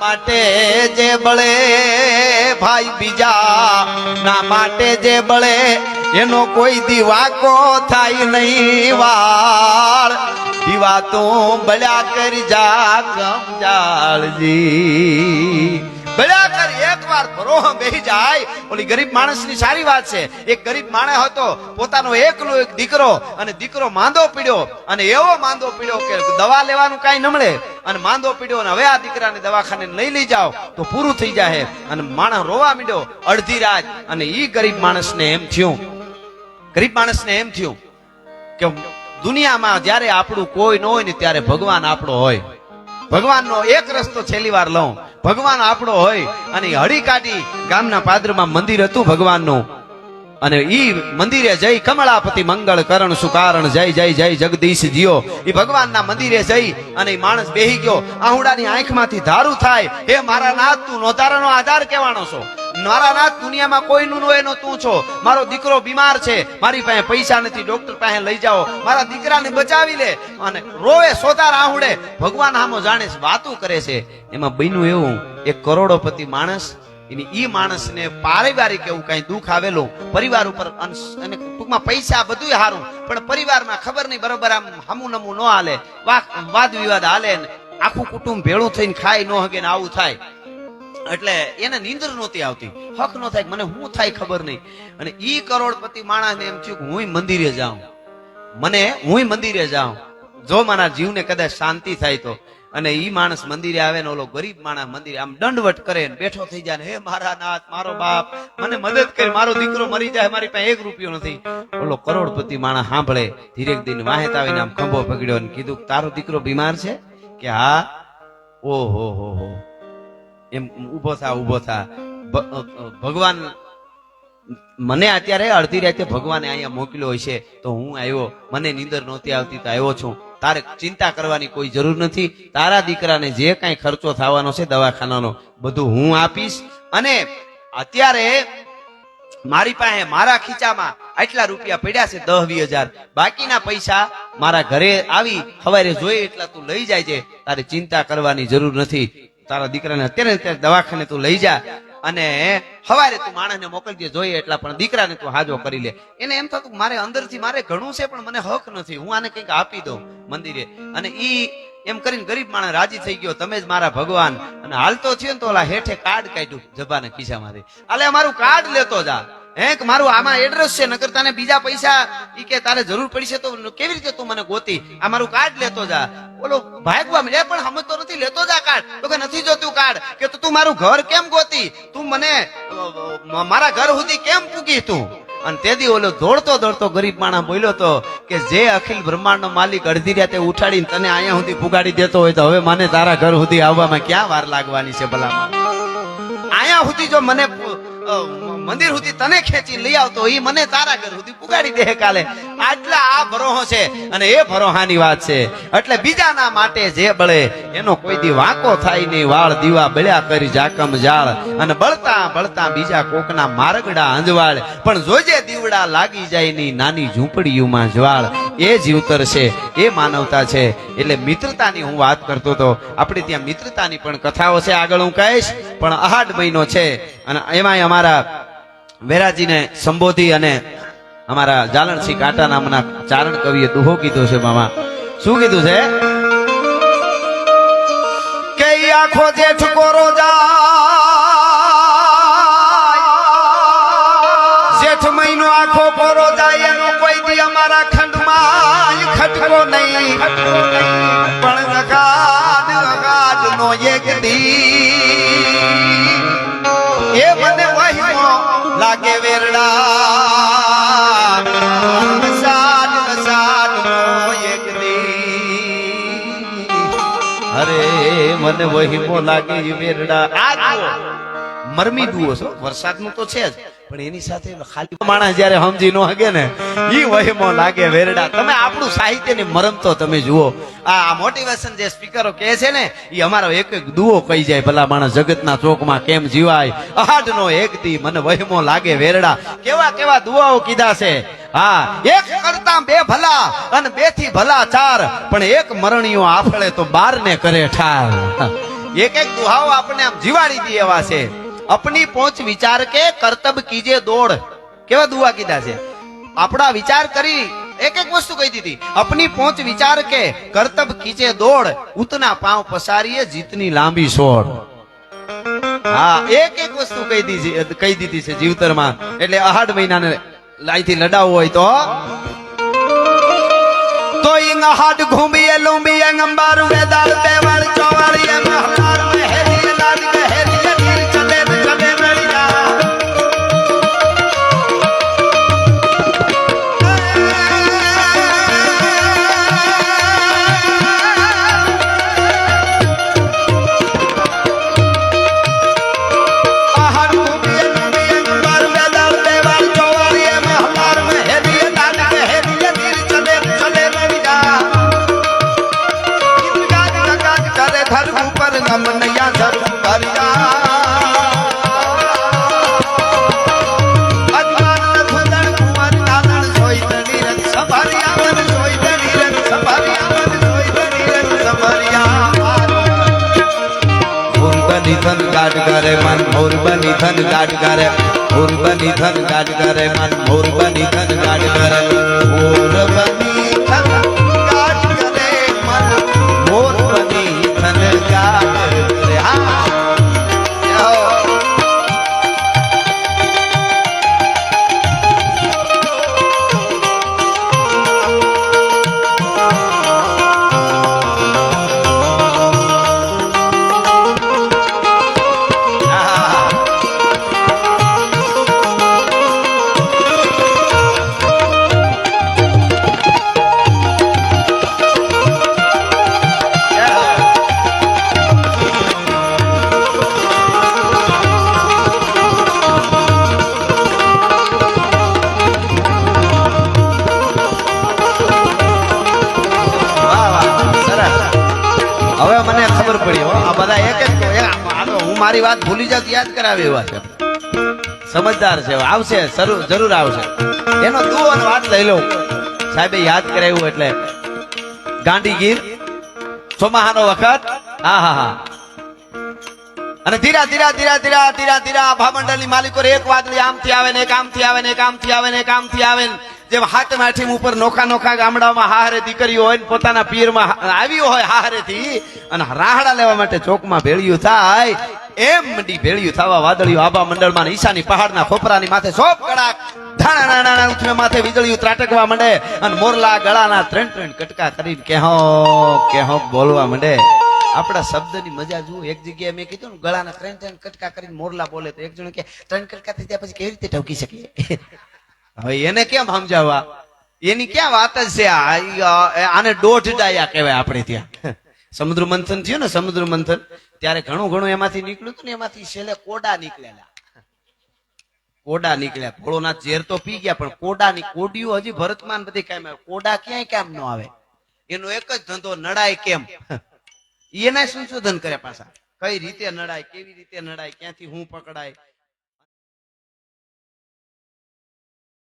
માટે જે બળે ભાઈ બીજા, ના માટે જે બળે એનો કોઈ દીવાકો થાય નહીં વાળ. દીવા તું બળ્યા કરી જા કમજાળજી બળ્યા કર. એકવાર ભરોહ બેહી જાય. ઓલી ગરીબ માણસની સારી વાત છે. એક ગરીબ માણસ હતો. પોતાનો એકલો એક દીકરો અને દીકરો માંદો પીડ્યો અને એવો માંદો પીડ્યો કે દવા લેવાનું કાંઈ ન મળે અને માંદો પીડ્યો અને હવે આ દીકરાને દવાખાને લઈ લઈ જાઓ તો પૂરું થઈ જાય અને માણસ રોવા મીડ્યો અડધી રાત. અને ઈ ગરીબ માણસને એમ થયું, ગરીબ માણસને એમ થયું કે દુનિયામાં જ્યારે આપણું કોઈ ન હોય ને ત્યારે ભગવાન આપણો હોય. ભગવાનનો એક રસ્તો છેલ્લી વાર લઉં. ભગવાન આપણો હોય અને હળી કાઢી ગામના પાદરમાં મંદિર હતું ભગવાનનું. અને ઈ મંદિરે જઈ કમળાપતિ મંગળ કરણ સુકારણ, જય જય જય, જગદીશ જીઓ. ઈ ભગવાનના મંદિરે જઈ અને માણસ બેહી ગયો. આહુડાની આંખમાંથી ધારું થાય. હે મારા નાથ, તું નોતારાનો આધાર કહેવાનો છો? મારા નાથ દુનિયામાં કોઈનું નો એનો છો. મારો દીકરો બીમાર છે. મારી પાસે પૈસા નથી. ડોક્ટર પાસે લઈ જાઓ. મારા દીકરાને બચાવી લે. અને રોવે સોતા રાહુડે ભગવાન આમો જાણે વાતું કરે છે. એમાં બન્યું એવું, એક કરોડોપતિ માણસ, એની ઈ માણસને પારિવારિક એવું કઈ દુઃખ આવેલું, પરિવાર ઉપર અને ટૂંકમાં પૈસા બધું સારું પણ પરિવારમાં ખબર નહીં, બરોબર આમ હમું નમું ન હાલે. વાદ વિવાદ હાલે આખું કુટુંબ ભેળું થઈને ખાઈ ન હગે ને આવું થાય. એટલે એને નીંદર નહોતી આવતી. હક ન થાય મને હું થાય ખબર નહીં. અને ઈ કરોડપતિ માણસને એમ થયું કે હું મંદિરે જાઉં. મને હું મંદિરે જાઉં. જો મારા જીવને કદાચ શાંતિ થાય તો. અને ઈ માણસ મંદિરે આવે ને ઓલો ગરીબ માણસ મંદિરે આમ દંડવટ કરે ને બેઠો થઈ જાય હે મારા નાથ, મારો બાપ, મને મદદ કરી, મારો દીકરો મરી જાય, મારી પાસે એક રૂપિયો નથી. ઓલો કરોડપતિ માણસ સાંભળે, ધીરેક દિન વાહેત આવીને આમ ખંભો પકડ્યો ને કીધું તારો દીકરો બીમાર છે? કે, હા. ઓહો, હો હો. એમ ઊભો થા ઊભો થા. ભગવાન મને અત્યારે અડધી રાતે ભગવાને અહીંયા મોકલ્યો છે, તો હું આવ્યો. મને નીંદર નહોતી આવતી, તો આવ્યો છું. તારે ચિંતા કરવાની કોઈ જરૂર નથી. તારા દીકરાને જે કાંઈ ખર્ચો થવાનો છે દવાખાનાનો, બધું હું આપીશ. અને અત્યારે મારી પાસે મારા ખીચામાં આટલા રૂપિયા પડ્યા છે દસ વીસ હજાર. બાકીના પૈસા મારા ઘરે આવી સવારે જોઈએ એટલા તું લઈ જાય છે. તારે ચિંતા કરવાની જરૂર નથી. તારા દીકરાને અત્યારે અત્યારે દવાખાને તું લઈ જા અને સવારે તું માણસને મોકલજે, જોઈએ એટલા, પણ દીકરાને તું હાજો કરી લે. એને એમ થતું મારે અંદરથી, મારે ઘણું છે, પણ મને હક નથી. હું આને કંઈક આપી દઉં મંદિરે. અને ઈ એમ કરીને ગરીબ માણસ રાજી થઈ ગયો, તમે જ મારા ભગવાન. અને હાલતો થયો ને તો ઓલા હેઠે કાર્ડ કાઢ્યું જબાના ખિસ્સામાંથી. આલે મારું કાર્ડ લેતો જા. હે, કે મારું આમાં એડ્રેસ છે, નકર તને બીજા પૈસા ઈ કે તારે જરૂર પડશે તો કેવી રીતે તું મને ગોતી? આ મારું કાર્ડ લેતો જા. બોલો, ભાગવા મળે પણ સમજતો નથી, લેતો જા કાર્ડ. તો કે નથી જોતું કાર્ડ. કે તો તું મારું ઘર કેમ ગોતી? તું મને મારા ઘર સુધી કેમ પૂગી તું? અને તેથી ઓલો દોડતો દોડતો ગરીબ માણસ બોલ્યો તો કે જે અખિલ બ્રહ્માંડ નો માલિક અડધી રાતે ઉઠાડીને તને અહીંયા સુધી પુગાડી દેતો હોય તો હવે મને તારા ઘર સુધી આવવામાં ક્યાં વાર લાગવાની છે ભલામાં અહીંયા સુધી જો મને મંદિર સુધી તને ખેંચી લઈ આવતો એ મને તારા ઘર સુધી પુગાડી દે કાલે. આટલા આ ભરોહો છે અને એ ભરોહાની વાત છે. એટલે બીજાના માટે જે બળે એનો કોઈ દી વાંકો થાય નહીં, વાળ દીવા બળ્યા કરી જાકમ જાળ અને બળતા બળતા બીજા કોકના મારગડા અંજવાળ. પણ જોજે દીવડા લાગી જાય ની નાની ઝૂંપડીઓમાં જ્વાળ. એ જીવતર છે, એ માનવતા છે. એટલે મિત્રતાની હું વાત કરતો હતો આપણે ત્યાં મિત્રતાની પણ કથાઓ છે આગળ હું કહીશ. પણ આહાડ મહિનો છે અને એમાંય અમારા વેરાજીને સંબોધી અને અમારા જાલણસિંહ કાંટા નામના ચારણ કવિએ દુહો કીધો છે, મામા. શું કીધું છે? કે આખો જેઠ કોરો જેઠ મહિનો આખો કોરો જાય, એનો કોઈ દી અમારા ખંડમાં ખટકો નહીં. પણ અગાધ અગાધ નો એક દી. એ મને વહીમો લાગે વેરડા. અરે, મને વહીમો લાગે વેરડા. આ મરમી દુઓ છો, વરસાદનું તો છે જ. પણ એની સાથે ખાલી માણસ જયારે સમજી ન હગે ને એ વહેમો લાગે વેરડા. તમે આપણું સાહિત્યની મરમ તો તમે જુઓ. આ મોટિવેશન જે સ્પીકરો કહે છે ને એ અમારો એક એક દુઓ કહી જાય, ભલા માણસ જગતના ચોકમાં કેમ જીવાય? આઠ નો એક દી મને વહેમો લાગે વેરડા. કેવા કેવા દુઆઓ કીધા છે? હા, એક કરતા બે ભલા અને બેથી ભલા ચાર, પણ એક મરણીઓ આફળે તો બાર ને કરે ઠાર. એક એક દુહાઓ આપણે આમ જીવાડી દે એવા છે. અપની પહોંચ વિચાર કે કર્તબ કીજે દોડ. કેવા દુઆ કીધા છે? આપણા વિચાર કરી એક એક વસ્તુ કહી દીધી. અપની પહોંચ વિચાર કે કર્તબ કીજે દોડ, ઉતના પાવ પસારીએ જીતની લાંબી સોડ. હા, એક એક વસ્તુ કહી દીધી કહી દીધી છે જીવતરમાં. એટલે અહાડ મહિનાને લાઈથી લડાવવું હોય તો. તો ઈંગ હાડ ઘૂમીએ લૂંબીએ અંબાર વેદાર બેવાળ ચોવાળીએ મહાર. મહેરીએ ગાઢ કરે મન ઉર્બની ધન ગાટ કરે ઉર્બની ધન ગાટ કરે મન ઉર્બની ધન ગાટ કરે મોર ધન આ હું મારી વાત ભૂલી જાત યાદ કરાવે એવા છે. સમજદાર છે આવશે, જરૂર આવશે. એનો તું અને વાત લઈ લઉં. સાહેબે યાદ કરાવ્યું એટલે. ગાંધીગીર ચોમાહાનો વખત. હા હા હા. અને ધીરા ધીરા ધીરા ધીરા ધીરા ધીરા ભામંડળની માલિકો એક વાદળી આમથી આવે ને એક આમથી આવે ને એક આમથી આવે ને એક આમથી આવે ને જેમ હાથ માઠી ઉપર નોખા નોખા ગામડામાં હારે દીકરીઓ હોય પોતાના પીરમાં આવ્યો આવી હોય હારેથી અને રાહડા લેવા માટે ચોકમાં ભેળિયું થાય, એમ મંડી ભેળિયું થવા વાદળિયું આબા મંડળમાં ઈશાની પહાડના ખોપરાની માથે સોપ કડાક ધાણા નાના ઉઠમે માથે વીજળીયું ત્રાટકવા માંડે અને મોરલા ગળાના ત્રણ ત્રણ કટકા કરીને કેહો કેહો બોલવા માંડે. આપણા શબ્દની મજા જુઓ, એક જગ્યાએ મેં કીધું ને, ગળાના ત્રણ ત્રણ કટકા કરીને મોરલા બોલે તો એક જણ કે ત્રણ કટકા થઈ ત્યાં પછી કેવી રીતે ટવકી શકીએ? હવે એને કેમ સમજાવવા? એની ક્યાં વાત જ છે આને દોઢ ડાયા કહેવાય આપણે ત્યાં. સમુદ્ર મંથન થયું ને સમુદ્ર મંથન, ત્યારે ઘણું ઘણું એમાંથી નીકળ્યું હતું ને એમાંથી છેલ્લે કોડા નીકળેલા. કોડા નીકળ્યા. ઘોડોના ઝેર તો પી ગયા, પણ કોડાની કોડીઓ હજી ભરતમાન બધી કામ આવે. કોડા ક્યાંય કામ ન આવે. એનો એક જ ધંધો નડાય કેમ? એને સંશોધન કરે પાછા. કઈ રીતે નડાય, કેવી રીતે નડાય, ક્યાંથી હું પકડાય?